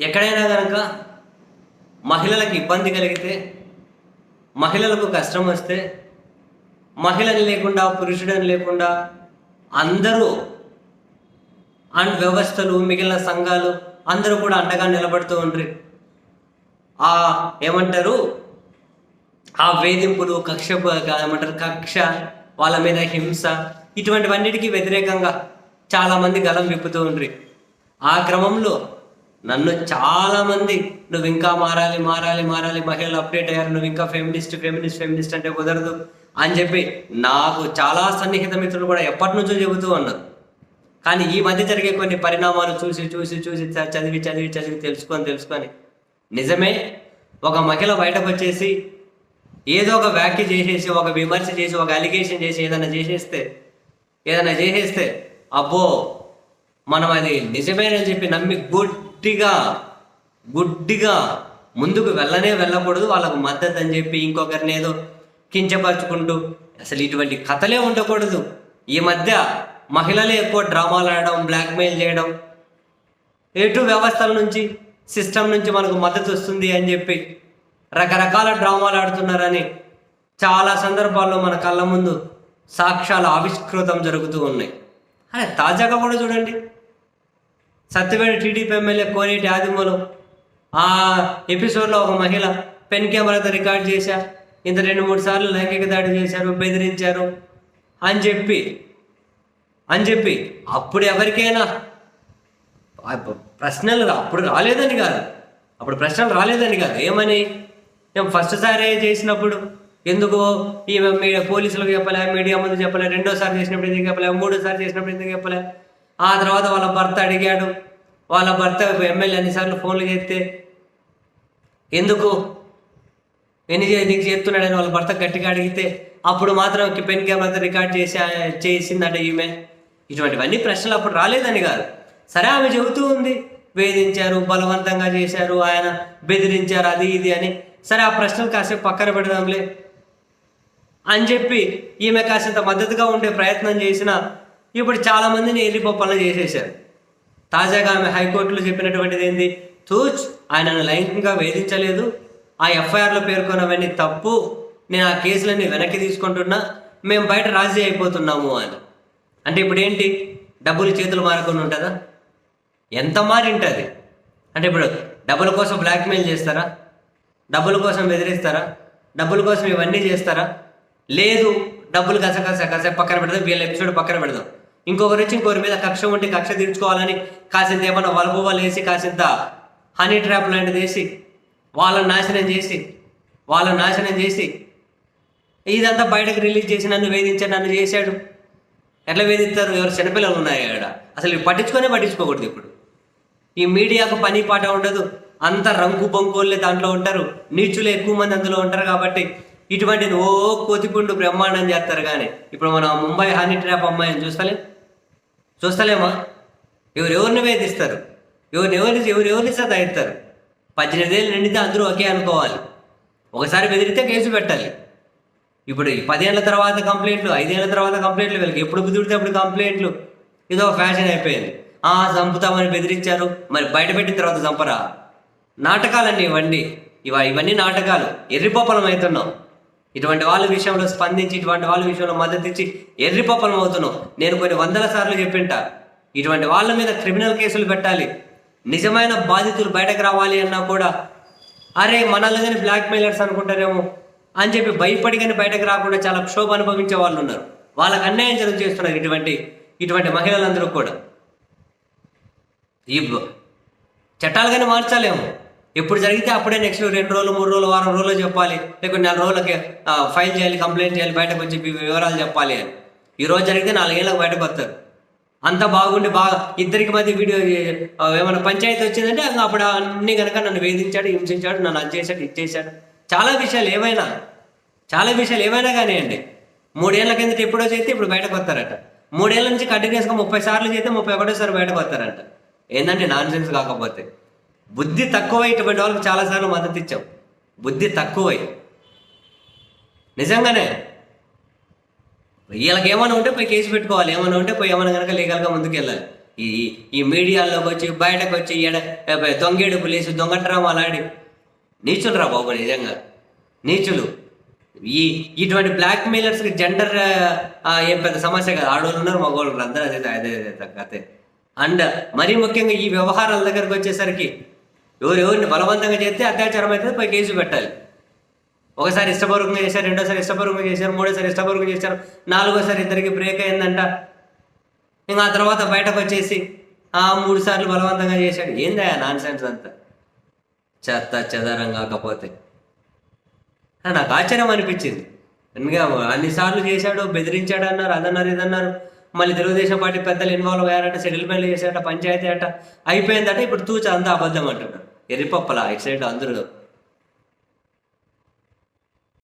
ఎక్కడైనా కనుక మహిళలకు ఇబ్బంది కలిగితే మహిళలకు కష్టం వస్తే మహిళని లేకుండా పురుషుడని లేకుండా అందరూ అండ్ వ్యవస్థలు మిగిలిన సంఘాలు అందరూ కూడా అండగా నిలబడుతూ ఉండ్రి. ఆ ఏమంటారు? ఆ వేధింపులు కక్ష ఏమంటారు? కక్ష వాళ్ళ మీద హింస ఇటువంటివన్నిటికీ వ్యతిరేకంగా చాలామంది గలం విప్పుతూ ఉండ్రి. ఆ క్రమంలో నన్ను చాలామంది నువ్వు ఇంకా మారాలి మారాలి మారాలి మహిళలు అప్డేట్ అయ్యారు నువ్వు ఇంకా ఫెమినిస్ట్ ఫెమినిస్ట్ ఫెమినిస్ట్ అంటే కుదరదు అని చెప్పి నాకు చాలా సన్నిహిత మిత్రులు కూడా ఎప్పటి నుంచో చెబుతూ ఉన్నారు. కానీ ఈ మధ్య జరిగే కొన్ని పరిణామాలు చూసి చూసి చూసి చదివి చదివి చదివి తెలుసుకొని తెలుసుకొని నిజమే ఒక మహిళ బయటకు వచ్చేసి ఏదో ఒక వ్యాఖ్య చేసేసి ఒక విమర్శ చేసి ఒక అలిగేషన్ చేసి ఏదైనా చేసేస్తే ఏదైనా చేసేస్తే అబ్బో మనం అది నిజమేనని చెప్పి నమ్మి గుడ్ గుడ్డిగా గుడ్డిగా ముందుకు వెళ్ళనే వెళ్ళకూడదు వాళ్ళకు మద్దతు అని చెప్పి ఇంకొకరిని ఏదో కించపరుచుకుంటూ అసలు ఇటువంటి కథలే ఉండకూడదు. ఈ మధ్య మహిళలే ఎక్కువ డ్రామాలు ఆడడం బ్లాక్మెయిల్ చేయడం ఎటు వ్యవస్థల నుంచి సిస్టమ్ నుంచి మనకు మద్దతు వస్తుంది అని చెప్పి రకరకాల డ్రామాలు ఆడుతున్నారని చాలా సందర్భాల్లో మన కళ్ళ ముందు సాక్ష్యాలు ఆవిష్కృతం జరుగుతూ ఉన్నాయి. అరే తాజాగా కూడా చూడండి. సత్యవేడ టీడీపీ ఎమ్మెల్యే కోనేటి ఆదిమూలం ఆ ఎపిసోడ్లో ఒక మహిళ పెన్ కెమెరాతో రికార్డ్ చేశా. ఇంత రెండు మూడు సార్లు లైంగిక దాడి చేశారు బెదిరించారు అని చెప్పి అని చెప్పి అప్పుడు ఎవరికైనా ప్రశ్నలు అప్పుడు రాలేదని కాదు. అప్పుడు ప్రశ్నలు రాలేదని కాదు. ఏమని? మేము ఫస్ట్ సారే చేసినప్పుడు ఎందుకు ఈ మీడియా పోలీసులకు చెప్పలే మీడియా ముందు చెప్పలే రెండోసారి చేసినప్పుడు ఎందుకు చెప్పలే మూడోసారి చేసినప్పుడు ఎందుకు చెప్పలే? ఆ తర్వాత వాళ్ళ భర్త అడిగాడు. వాళ్ళ భర్త ఎమ్మెల్యే అన్నిసార్లు ఫోన్లు చేస్తే ఎందుకు? ఎన్ని నీకు చేస్తున్నాడని వాళ్ళ భర్త గట్టిగా అడిగితే అప్పుడు మాత్రం పెన్ కెమెరాతో రికార్డ్ చేసి చేసిందట ఈమె. ఇటువంటివన్నీ ప్రశ్నలు అప్పుడు రాలేదని కాదు. సరే ఆమె చెబుతూ ఉంది. వేధించారు బలవంతంగా చేశారు ఆయన బెదిరించారు అది ఇది అని. సరే ఆ ప్రశ్నలు కాసేపు పక్కన పెడదాంలే. అని చెప్పి ఈమె కాసింత మద్దతుగా ఉండే ప్రయత్నం చేసిన ఇప్పుడు చాలా మందిని ఎల్లిపొప్పలను చేసేశారు. తాజాగా ఆమె హైకోర్టులో చెప్పినటువంటిది ఏంది? తూచ్ ఆయనను లైంగికంగా వేధించలేదు. ఆ ఎఫ్ఐఆర్లో పేర్కొన్నవన్నీ తప్పు. నేను ఆ కేసులన్నీ వెనక్కి తీసుకుంటున్నా. మేము బయట రాజీ అయిపోతున్నాము అని. అంటే ఇప్పుడు ఏంటి? డబ్బులు చేతులు మారకుండా ఉంటుందా? ఎంత మారి అంటే ఇప్పుడు డబ్బుల కోసం బ్లాక్మెయిల్ చేస్తారా? డబ్బుల కోసం బెదిరిస్తారా? డబ్బుల కోసం ఇవన్నీ చేస్తారా? లేదు డబ్బులు కస కస కస పక్కన పెడదాం వీళ్ళ ఎపిసోడ్ పక్కన పెడదాం. ఇంకొకరు వచ్చి ఇంకొకరి మీద కక్ష ఉంటే కక్ష తీర్చుకోవాలని కాసింత ఏమన్నా వలపు వేసి కాసింత హనీ ట్రాప్ లాంటిది వేసి వాళ్ళని నాశనం చేసి వాళ్ళని నాశనం చేసి ఇదంతా బయటకు రిలీజ్ చేసి నన్ను వేధించాడు నన్ను చేశాడు. ఎట్లా వేధిస్తారు? ఎవరు చిన్నపిల్లలు ఉన్నాయి ఆడ. అసలు ఇవి పట్టించుకొనే పట్టించుకోకూడదు ఇప్పుడు. ఈ మీడియాకు పని పాట ఉండదు. అంత రంగు బొంకోళ్ళే దాంట్లో ఉంటారు. నీచులు ఎక్కువ మంది అందులో ఉంటారు కాబట్టి ఇటువంటి ఓ కోతిపుండు బ్రహ్మాండం చేస్తారు కానీ ఇప్పుడు మనం ముంబై హనీ ట్రాప్ అమ్మాయిని చూస్తలే? చూస్తలేమా? ఎవరెవరిని వేధిస్తారు? ఎవరిని ఎవరిని ఎవరు సతాయిస్తారు? పద్దెనిమిదేళ్ళు నిండితే అందరూ ఒకే అనుకోవాలి. ఒకసారి బెదిరితే కేసు పెట్టాలి. ఇప్పుడు ఈ పదేళ్ళ తర్వాత కంప్లైంట్లు ఐదేళ్ళ తర్వాత కంప్లైంట్లు వీళ్ళకి ఎప్పుడు కుదిరితే అప్పుడు కంప్లైంట్లు. ఇదో ఫ్యాషన్ అయిపోయింది. ఆ చంపుతామని బెదిరించారు. మరి బయట పెట్టిన తర్వాత చంపరా? నాటకాలండి ఇవన్నీ. ఇవ ఇవన్నీ నాటకాలు. ఎర్రిపోపలం అవుతున్నాం. ఇటువంటి వాళ్ళ విషయంలో స్పందించి ఇటువంటి వాళ్ళ విషయంలో మద్దతు ఇచ్చి ఎర్రిపప్పలం అవుతున్నావు. నేను కొన్ని వందల సార్లు చెప్పింట. ఇటువంటి వాళ్ళ మీద క్రిమినల్ కేసులు పెట్టాలి. నిజమైన బాధితులు బయటకు రావాలి అన్నా కూడా అరే మనల్ని కానీ బ్లాక్మెయిలర్స్ అనుకుంటారేమో అని చెప్పి భయపడి కానీ బయటకు రాకుండా చాలా క్షోభ అనుభవించే వాళ్ళు ఉన్నారు. వాళ్ళకి అన్యాయం జరుగు చేస్తున్నారు ఇటువంటి ఇటువంటి మహిళలందరూ కూడా. ఈ చట్టాలు కానీ మార్చాలేమో. ఎప్పుడు జరిగితే అప్పుడే నెక్స్ట్ రెండు రోజులు మూడు రోజులు వారం రోజులు చెప్పాలి. లేకుంటే నెల రోజులకి ఫైల్ చేయాలి కంప్లైంట్ చేయాలి బయటకు వచ్చి వివరాలు చెప్పాలి అని. ఈ రోజు జరిగితే నాలుగేళ్ళకి బయటకు వస్తారు. అంత బాగుండి బాగా ఇద్దరికి మధ్య వీడియో ఏమైనా పంచాయతీ వచ్చిందంటే అప్పుడు అన్ని కనుక నన్ను వేధించాడు హింసించాడు నన్ను అది చేశాడు ఇది చేశాడు. చాలా విషయాలు ఏమైనా చాలా విషయాలు ఏమైనా కానివ్వండి. మూడేళ్ళ కిందట ఎప్పుడో చేస్తే ఇప్పుడు బయటకు వస్తారట. మూడేళ్ళ నుంచి కంటిన్యూస్గా ముప్పై సార్లు చేస్తే ముప్పై ఒకటోసారి బయటకు వస్తారంట. ఏంటంటే నాన్ సెన్స్ కాకపోతే. బుద్ధి తక్కువై ఇటువంటి వాళ్ళకి చాలాసార్లు మద్దతు ఇచ్చాం బుద్ధి తక్కువై. నిజంగానే? వీళ్ళకి ఏమైనా ఉంటే పోయి కేసు పెట్టుకోవాలి. ఏమైనా ఉంటే పోయి ఏమైనా కనుక లీగల్గా ముందుకు వెళ్ళాలి ఈ ఈ మీడియాలోకి వచ్చి బయటకు వచ్చి ఎడ దొంగేడు పులేసి దొంగ డ్రామాలు ఆడి నీచులు రా బాబు నిజంగా. నీచులు. ఈ ఇటువంటి బ్లాక్ మెయిలర్స్కి జెండర్ ఏం పెద్ద సమస్య కాదు. ఆడవాళ్ళు ఉన్నారు మగవాళ్ళు అందరూ అదే అదే అదే. అండ్ మరీ ముఖ్యంగా ఈ వ్యవహారాల దగ్గరకు వచ్చేసరికి ఎవరు ఎవరిని బలవంతంగా చేస్తే అత్యాచారం అయితే పై కేసు పెట్టాలి. ఒకసారి ఇష్టపూర్వకంగా చేశారు రెండోసారి ఇష్టపూర్వకంగా చేశారు మూడోసారి ఇష్టపూర్వకంగా చేశారు నాలుగోసారి ఇద్దరికి బ్రేక్ అయిందంట. ఇంకా ఆ తర్వాత బయటకు వచ్చేసి ఆ మూడు సార్లు బలవంతంగా చేశాడు. ఏందా నాన్ సెన్స్ అంతా? చెత్త చెదారం కాకపోతే. నాకు ఆశ్చర్యం అనిపించింది. ఎందుకంటే అన్నిసార్లు చేశాడు బెదిరించాడు అన్నారు అదన్నారు ఇదన్నారు. మళ్ళీ తెలుగుదేశం పార్టీ పెద్దలు ఇన్వాల్వ్ అయ్యారట సెటిల్మెంట్ చేశారట పంచాయతీ అట. అయిపోయిందట ఇప్పుడు తూచ అంతా అబద్ధం అంటున్నారు. ఎర్రిపప్పలా ఇటు సైడ్ అందరూ